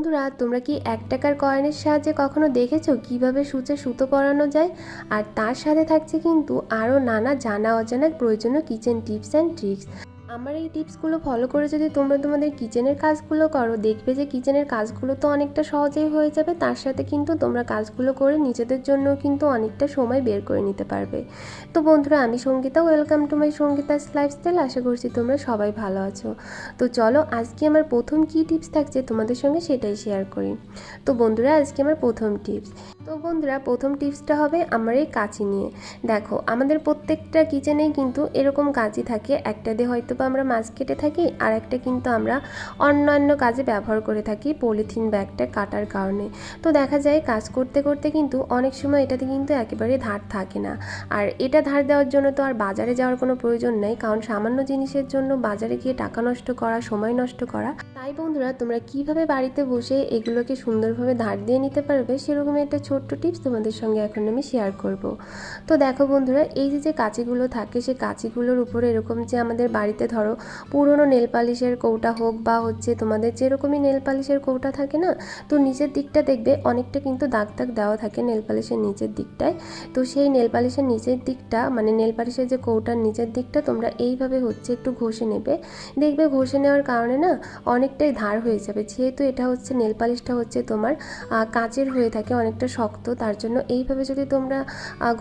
বন্ধুরা, তোমরা কি এক টাকার কয়েনের সাহায্যে কখনো দেখেছ কীভাবে সূচে সুতো পরানো যায়? আর তার সাথে থাকছে কিন্তু আরও নানা জানা অজানা প্রয়োজনীয় কিচেন টিপস অ্যান্ড ট্রিক্স আমার এই টিপসগুলো ফলো করে যদি তোমরা তোমাদের কিচেনের কাজগুলো করো, দেখবে যে কিচেনের কাজগুলো তো অনেকটা সহজেই হয়ে যাবে, তার সাথে কিন্তু তোমরা কাজগুলো করে নিজেদের জন্য কিন্তু অনেকটা সময় বের করে নিতে পারবে। তো বন্ধুরা, আমি Sangeeta, welcome to my Sangeeta's lifestyle, আশা করছি তোমরা সবাই ভালো আছো। তো চলো, আজকে আমার প্রথম কী টিপস থাকছে তোমাদের সঙ্গে সেটাই শেয়ার করি। তো বন্ধুরা, আজকে আমার প্রথম টিপস। তো বন্ধুরা, প্রথম টিপসটা হবে আমার এই কাঁচি নিয়ে। দেখো, আমাদের প্রত্যেকটা কিচেনেই কিন্তু এরকম কাঁচি থাকে। একটা দিয়ে হয়তো বা আমরা মাছ কেটে থাকি, আর একটা কিন্তু আমরা অন্যান্য কাজে ব্যবহার করে থাকি পলিথিন ব্যাগটা কাটার কারণে। তো দেখা যায়, কাজ করতে করতে কিন্তু অনেক সময় এটাতে কিন্তু একেবারে ধার থাকে না। আর এটা ধার দেওয়ার জন্য তো আর বাজারে যাওয়ার কোনো প্রয়োজন নেই, কারণ সামান্য জিনিসের জন্য বাজারে গিয়ে টাকা নষ্ট করা, সময় নষ্ট করা। তাই বন্ধুরা, তোমরা কীভাবে বাড়িতে বসে এগুলোকে সুন্দরভাবে ধার দিয়ে নিতে পারবে সেরকম একটা ছোট্ট টিপস তোমাদের সঙ্গে এখন আমি শেয়ার করব। তো দেখো বন্ধুরা, এই যে যে কাঁচিগুলো থাকে, সেই কাঁচিগুলোর উপরে এরকম যে আমাদের বাড়িতে ধরো পুরনো নেল পালিশের কৌটা হোক বা হচ্ছে তোমাদের যেরকমই নেল পালিশের কৌটা থাকে না, তো নিচের দিকটা দেখবে অনেকটা কিন্তু দাগ দাগ দেওয়া থাকে নেল পালিশের নিচের দিকটায়। তো সেই নেল পালিশের নিচের দিকটা মানে নেল পালিশের যে কৌটার নিচের দিকটা তোমরা এইভাবে হচ্ছে একটু ঘষে নেবে। দেখবে ঘষে নেওয়ার কারণে না অনেকটাই ধার হয়ে যাবে, যেহেতু এটা হচ্ছে, নেল পালিশটা হচ্ছে তোমার কাঁচের হয়ে থাকে, অনেকটা শক্ত, তার জন্য এইভাবে যদি তোমরা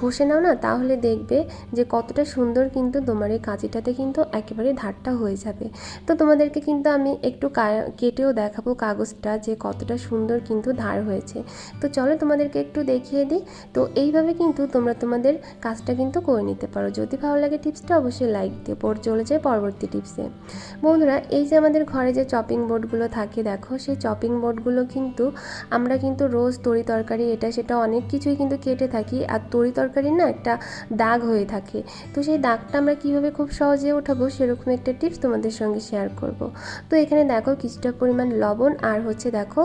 ঘষে নাও না, তাহলে দেখবে যে কতটা সুন্দর কিন্তু তোমার এই কাঁচিটাতে কিন্তু একেবারে ধারটা হয়ে যাবে। তো তোমাদেরকে কিন্তু আমি একটু কেটেও দেখাবো কাগজটা যে কতটা সুন্দর কিন্তু ধার হয়েছে। তো চলো তোমাদেরকে একটু দেখিয়ে দিই। তো এইভাবে কিন্তু তোমরা তোমাদের কাজটা কিন্তু করে নিতে পারো। যদি ভালো লাগে টিপসটা অবশ্যই লাইক দিয়ে পর চলে যায় পরবর্তী টিপসে। বন্ধুরা, এই যে আমাদের ঘরে যে চপিং বোর্ডগুলো থাকে, দেখো সেই চপিং বোর্ডগুলো কিন্তু আমরা কিন্তু রোজ তরি তরকারি এটা সেটা অনেক কিছুই কিন্তু কেটে থাকি আর তরি তরকারি না একটা দাগ হয়ে থাকে। তো সেই দাগটা আমরা কীভাবে খুব সহজে ওঠাবো সেরকম একটা টিপস তোমাদের সঙ্গে শেয়ার করব। তো এখানে দেখো কিছুটা পরিমাণ লবণ আর হচ্ছে দেখো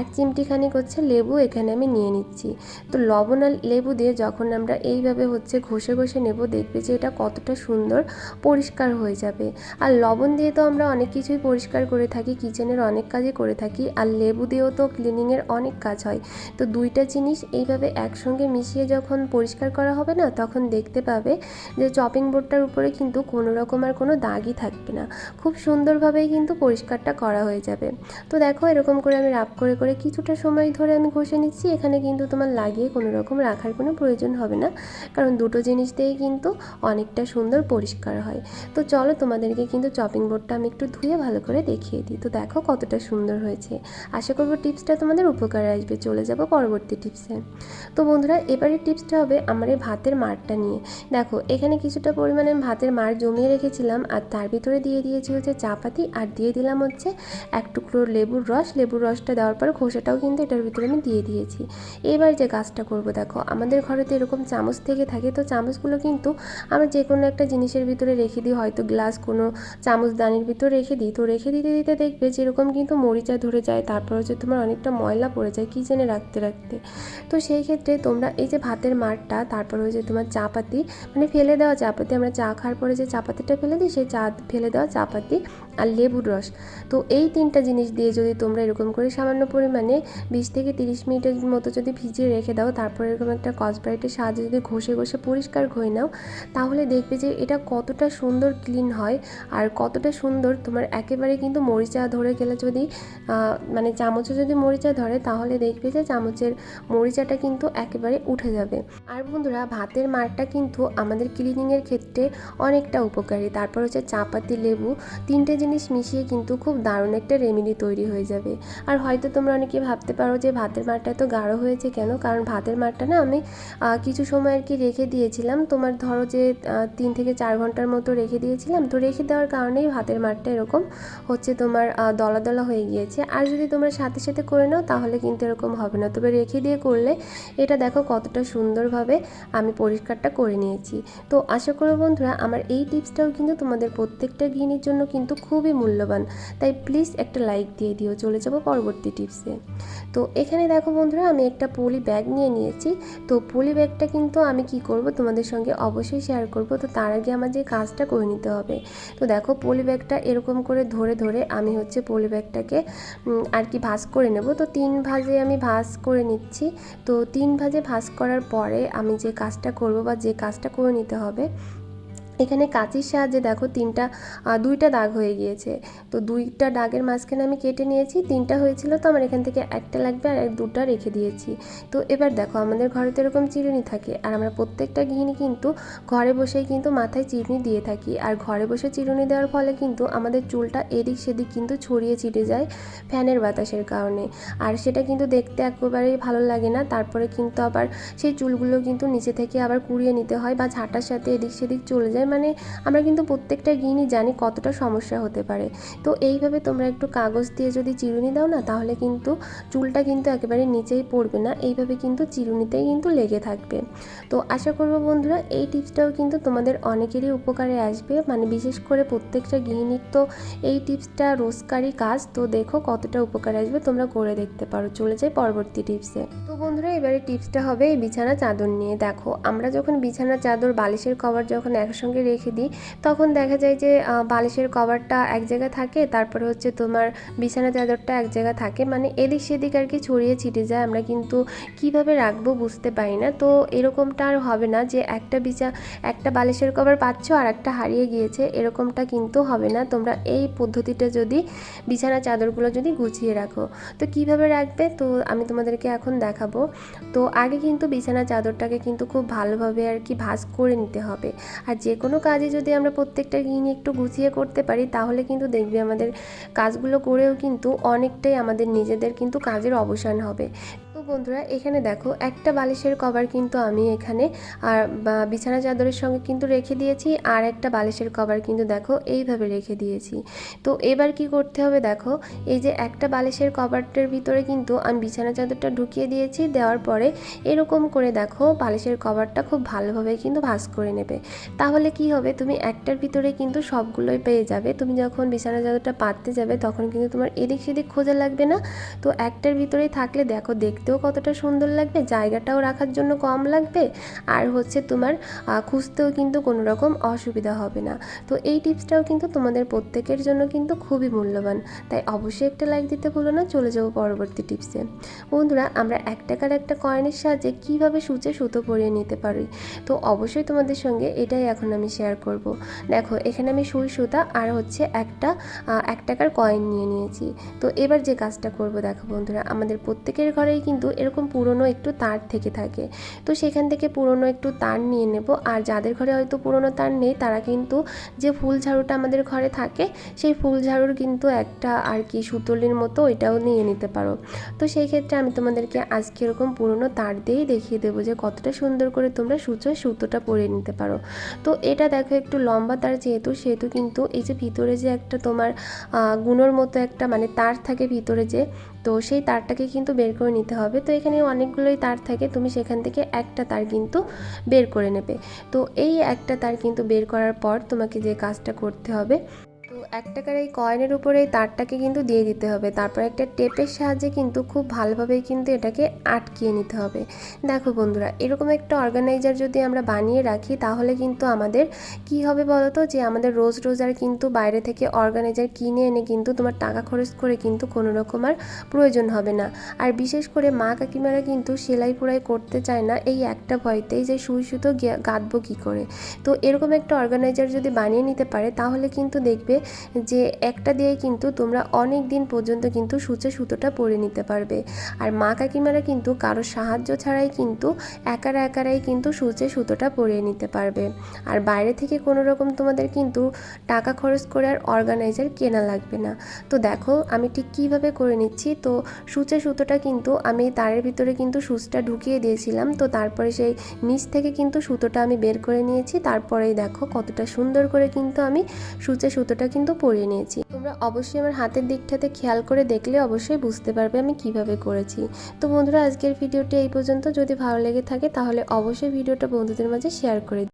এক চিমটিখানি হচ্ছে লেবু এখানে আমি নিয়ে নিচ্ছি। তো লবণ আর লেবু দিয়ে যখন আমরা এইভাবে হচ্ছে ঘষে ঘষে নেব দেখবে যে এটা কতটা সুন্দর পরিষ্কার হয়ে যাবে। আর লবণ দিয়ে তো আমরা অনেক কিছুই পরিষ্কার করে থাকি কিচেনের অনেক কাজই করে থাকি, আর লেবু দিয়েও তো ক্লিনিংয়ের অনেক কাজ হয়। তো দুইটা জিনিস এইভাবে একসঙ্গে মিশিয়ে যখন পরিষ্কার করা হবে না, তখন দেখতে পাবে যে চপিং বোর্ডটার উপরে কিন্তু কোনো রকম আর কোনো দাগই থাকবে না। খুব সুন্দরভাবেই কিন্তু পরিষ্কারটা করা হয়ে যাবে। তো দেখো এরকম করে আমি রাব করে করে কিছুটা সময় ধরে আমি ঘষে নিচ্ছি। এখানে কিন্তু তোমার লাগিয়ে কোনো রকম রাখার কোনো প্রয়োজন হবে না। কারণ দুটো জিনিস দিয়েই কিন্তু অনেকটা সুন্দর পরিষ্কার হয়। তো চলো তোমাদেরকে কিন্তু চপিং বোর্ডটা আমি একটু ধুয়ে ভালো করে দেখিয়ে দিই। তো দেখো কতটা সুন্দর হয়েছে। আশা করব টিপসটা তোমাদের উপকারে আসবে। চলে যাব পরবর্তী টিপসে তো বন্ধুরা এবারের টিপসটা হবে আমার এই ভাতের মারটা নিয়ে। দেখো, এখানে কিছুটা পরিমাণে ভাতের মার জমিয়ে রেখেছিলাম, আর তার ভিতরে দিয়ে দিয়েছি হচ্ছে চাপাতি, আর দিয়ে দিলাম হচ্ছে এক টুকরো লেবুর রস। লেবুর রসটা দেওয়ার পর খোসাটাও কিন্তু এটার ভিতরে আমি দিয়ে দিয়েছি। এবার যে কাজটা করব, দেখো, আমাদের ঘরে তো এরকম চামচ থেকে থাকে, তো চামচগুলো কিন্তু আমরা যে কোনো একটা জিনিসের ভিতরে রেখে দিই, হয়তো গ্লাস, কোনো চামচ দানির ভিতর রেখে দিই। তো রেখে দিতে দিতে দেখবে যেরকম কিন্তু মরিচা ধরে যায়, তারপর হচ্ছে তোমার অনেকটা ময়লা পড়ে যায় কিচেনে রাখতে রাখতে। তো সেই ক্ষেত্রে তোমরা এই যে ভাতের মারটা, তারপর হচ্ছে তোমার চাপাতি মানে ফেলে দেওয়া চাপাতি, আমরা চা খাওয়ার পরে যে চাপাতিটা ফেলে দিই, সেই চা ফেলে দেওয়া চাপাতি আর লেবুর রস। তো এই তিনটা জিনিস দিয়ে যদি তোমরা এরকম করে সামান্য পরিমাণে বিশ থেকে তিরিশ মিনিটের মতো যদি ভিজিয়ে রেখে দাও, তারপর এরকম একটা কসব্রাইটের সাহায্যে যদি ঘষে ঘষে পরিষ্কার হয়ে নাও, তাহলে দেখবে যে এটা কতটা সুন্দর ক্লিন হয় আর কতটা সুন্দর তোমার একেবারে কিন্তু মরিচা ধরে গেলে যদি মানে চামচে যদি মরিচা ধরে, তাহলে দেখবে যে চামচের মরিচাটা কিন্তু একেবারে উঠে যাবে। আর বন্ধুরা, ভাতের মারটা কিন্তু আমাদের ক্লিনিংয়ের ক্ষেত্রে অনেকটা উপকারী। তারপর হচ্ছে চাপাতি, লেবু, তিনটে জিনিস মিশিয়ে কিন্তু খুব দারুণ একটা রেমেডি তৈরি হয়ে যাবে। আর হয়তো তোমরা অনেকে ভাবতে পারো যে ভাতের মারটা এত গাঢ় হয়েছে কেন? কারণ ভাতের মারটা না আমি কিছু সময় আর কি রেখে দিয়েছিলাম। তোমার ধরো যে তিন থেকে চার ঘণ্টার মতো রেখে দিয়েছিলাম। তো রেখে দেওয়ার কারণেই ভাতের মারটা এরকম হচ্ছে তোমার দলা দলা হয়ে গিয়েছে। আর যদি তোমরা সাথে সাথে করে নাও তাহলে কিন্তু এরকম হবে না। তবে রেখে দিয়ে করলে এটা দেখো কতটা সুন্দরভাবে আমি পরিষ্কারটা করে নিয়েছি। তো আশা করো বন্ধুরা আমার এই টিপসটাও কিন্তু তোমাদের প্রত্যেকটা গৃহিণীর জন্য কিন্তু খুবই মূল্যবান। তাই প্লিজ একটা লাইক দিয়ে দিও। চলে যাব পরবর্তী টিপসে তো এখানে দেখো বন্ধুরা আমি একটা পলি ব্যাগ নিয়ে নিয়েছি। তো পলি ব্যাগটা কিন্তু আমি কি করব তোমাদের সঙ্গে অবশ্যই শেয়ার করব। তো তার আগে আমার যে কাজটা করে নিতে হবে। তো দেখো পলি ব্যাগটা এরকম করে ধরে ধরে আমি হচ্ছে পলি ব্যাগটাকে আর কি ভাঁজ করে নেব। তো তিন ভাজে আমি ভাঁজ করে নিচ্ছি। তো তিন ভাজে ভাজ করার পরে আমি যে কাজটা করব বা যে কাজটা করে নিতে হবে এখানে কাঁচির সাহায্যে দেখো তিনটা দুইটা দাগ হয়ে গিয়েছে। তো দুইটা দাগের মাঝখানে আমি কেটে নিয়েছি, তিনটা হয়েছিল তো আমার এখান থেকে একটা লাগবে আর দুটা রেখে দিয়েছি। তো এবার দেখো আমাদের ঘরে তো এরকম চিরুনি থাকে আর আমরা প্রত্যেকটা গৃহিণী কিন্তু ঘরে বসেই কিন্তু মাথায় চিরুনি দিয়ে থাকি। আর ঘরে বসে চিরুনি দেওয়ার ফলে কিন্তু আমাদের চুলটা এদিক সেদিক কিন্তু ছড়িয়ে ছিটে যায় ফ্যানের বাতাসের কারণে। আর সেটা কিন্তু দেখতে একেবারেই ভালো লাগে না, তারপরে কিন্তু আবার সেই চুলগুলো কিন্তু নিচে থেকে আবার কুড়িয়ে নিতে হয় বা ঝাঁটার সাথে এদিক সেদিক চলে যায় মানে আমরা কিন্তু প্রত্যেকটা গৃহিণী জানি কতটা সমস্যা হতে পারে। তো এইভাবে তোমরা একটু কাগজ দিয়ে যদি চিরুনি দাও না, তাহলে কিন্তু চুলটা কিন্তু একেবারে নিচেই পড়বে না। এইভাবে কিন্তু চিরুনিতেই কিন্তু লেগে থাকবে। তো আশা করব বন্ধুরা, এই টিপসটাও কিন্তু তোমাদের অনেকেরই উপকারে আসবে। মানে বিশেষ করে প্রত্যেকটা গৃহিণীর তো এই টিপসটা রোজকারই কাজ। তো দেখো কতটা উপকার আসবে, তোমরা করে দেখতে পারো। চলে যাই পরবর্তী টিপসে। তো বন্ধুরা, এবারে টিপসটা হবে এই বিছানা চাদর নিয়ে। দেখো, আমরা যখন বিছানা চাদর, বালিশের কভার যখন একসঙ্গে রেখে দিই। তখন দেখা যায় যে বালিশের কভারটা এক জায়গায় থাকে, তারপরে হচ্ছে তোমার বিছানা চাদরটা এক জায়গায় থাকে। মানে এদিক সেদিক আর কি ছড়িয়ে ছিটে যায়, আমরা কিন্তু কীভাবে রাখব বুঝতে পারি না। তো এরকমটা আর হবে না যে, একটা বিছা, একটা বালিশের কভার পাচ্ছ আর একটা হারিয়ে গিয়েছে, এরকমটা কিন্তু হবে না। তোমরা এই পদ্ধতিটা যদি বিছানা চাদরগুলো যদি গুছিয়ে রাখো। তো কীভাবে রাখবে? তো আমি তোমাদেরকে এখন দেখাবো। তো আগে কিন্তু বিছানা চাদরটাকে কিন্তু খুব ভালোভাবে আর কি ভাঁজ করে নিতে হবে। আর যে কোনো কাজে যদি আমরা প্রত্যেকটা নিয়ে একটু গুছিয়ে করতে পারি, তাহলে কিন্তু দেখবে আমাদের কাজগুলো করেও কিন্তু অনেকটাই আমাদের নিজেদের কিন্তু কাজের অবসান হবে। বন্ধুরা, এখানে দেখো, একটা বালিশের কভার কিন্তু আমি এখানে, আর বিছানা চাদরের সঙ্গে কিন্তু রেখে দিয়েছি, আর একটা বালিশের কভার কিন্তু দেখো, এইভাবে রেখে দিয়েছি। তো এবার কি করতে হবে দেখো, এই যে একটা বালিশের কভারটার ভিতরে কিন্তু আমি বিছানা চাদরটা ঢুকিয়ে দিয়েছি, দেওয়ার পরে এরকম করে দেখো, বালিশের কভারটা খুব ভালোভাবে কিন্তু ভাঁজ করে নেবে। তাহলে কি হবে, তুমি একটার ভিতরে কিন্তু সবগুলোই পেয়ে যাবে। তুমি যখন বিছানা চাদরটা পাততে যাবে, তখন কিন্তু তোমার এদিক সেদিক খোঁজা লাগবে না। তো একটার ভিতরেই থাকলে দেখো, দেখতেও কতটা সুন্দর লাগবে, জায়গাটাও রাখার জন্য কম লাগবে, আর হচ্ছে তোমার খুঁজতেও কিন্তু কোনো রকম অসুবিধা হবে না। তো এই টিপসটাও কিন্তু তোমাদের প্রত্যেকের জন্য কিন্তু খুবই মূল্যবান। তাই অবশ্যই একটা লাইক দিতে ভুলো না, চলে যাব পরবর্তী টিপসে বন্ধুরা, আমরা এক টাকার একটা কয়েনের সাহায্যে কীভাবে সূচে সুতো পরিয়ে নিতে পারি? তো অবশ্যই তোমাদের সঙ্গে এটাই এখন আমি শেয়ার করব। দেখো, এখানে আমি সুই সুতা আর হচ্ছে একটা এক টাকার কয়েন নিয়ে নিয়েছি। তো এবার যে কাজটা করব, দেখো বন্ধুরা, আমাদের প্রত্যেকের ঘরেই কিন্তু এরকম পুরনো একটু তার থেকে থাকে। তো সেখান থেকে পুরনো একটু তার নিয়ে নেব। আর যাদের ঘরে হয়তো পুরনো তার নেই, তারা কিন্তু যে ফুল ঝাড়ুটা আমাদের ঘরে থাকে, সেই ফুল ঝাড়ুর কিন্তু একটা আর কি সুতলির মতো ওইটাও নিয়ে নিতে পারো। তো সেই ক্ষেত্রে আমি তোমাদেরকে আজকে এরকম পুরনো তার দিয়েই দেখিয়ে দেবো যে কতটা সুন্দর করে তোমরা সুচোয় সুতোটা পরে নিতে পারো। তো এটা দেখো একটু লম্বা তার যেহেতু, সেহেতু কিন্তু এই যে ভিতরে যে একটা তোমার গুণোর মতো একটা মানে তার থাকে ভিতরে যে তো সেই তারটাকে কিন্তু বের করে নিতে হবে। তো এখানে অনেকগুলোই তার থাকে, তুমি সেখান থেকে একটা তার কিন্তু বের করে নেবে। তো এই একটা তার কিন্তু বের করার পর তোমাকে যে কাজটা করতে হবে এক টাকার এই কয়েনের উপরে এই তারটাকে কিন্তু দিয়ে দিতে হবে। তারপর একটা টেপের সাহায্যে কিন্তু খুব ভালোভাবে কিন্তু এটাকে আটকিয়ে নিতে হবে। দেখো বন্ধুরা, এরকম একটা অর্গানাইজার যদি আমরা বানিয়ে রাখি, তাহলে কিন্তু আমাদের কি হবে বলো তো যে আমাদের রোজ রোজ আর কিন্তু বাইরে থেকে অর্গানাইজার কিনে এনে কিন্তু তোমার টাকা খরচ করে কিন্তু কোনো রকম আর প্রয়োজন হবে না। আর বিশেষ করে মা কাকিমারা কিন্তু সেলাই পোড়াই করতে চায় না, এই একটা ভয়তেই যে সুই সুতো গাঁথবো কী করে? তো এরকম একটা অর্গানাইজার যদি বানিয়ে নিতে পারে, তাহলে কিন্তু দেখবে যে একটা দিয়ে কিন্তু তোমরা অনেক দিন পর্যন্ত কিন্তু সূচে সুতোটা পরে নিতে পারবে। আর মা কাকিমারা কিন্তু কারও সাহায্য ছাড়াই কিন্তু একারা একারাই কিন্তু সূচে সুতোটা পরিয়ে নিতে পারবে। আর বাইরে থেকে কোনো রকম তোমাদের কিন্তু টাকা খরচ করে আর অর্গানাইজার কেনা লাগবে না। তো দেখো আমি ঠিক কীভাবে করে নিচ্ছি। তো সূচে সুতোটা কিন্তু আমি তারের ভিতরে কিন্তু সুচটা ঢুকিয়ে দিয়েছিলাম। তো তারপরে সেই নিচ থেকে কিন্তু সুতোটা আমি বের করে নিয়েছি। তারপরেই দেখো কতটা সুন্দর করে কিন্তু আমি সূচে সুতোটা কিন্তু কিন্তু পরিয়ে নিয়েছি। তোমরা অবশ্যই আমার হাতের দিকটাতে খেয়াল করে দেখলে অবশ্যই বুঝতে পারবে আমি কীভাবে করেছি। তো বন্ধুরা, আজকের ভিডিওটি এই পর্যন্ত। যদি ভালো লেগে থাকে তাহলে অবশ্যই ভিডিওটা বন্ধুদের মাঝে শেয়ার করে।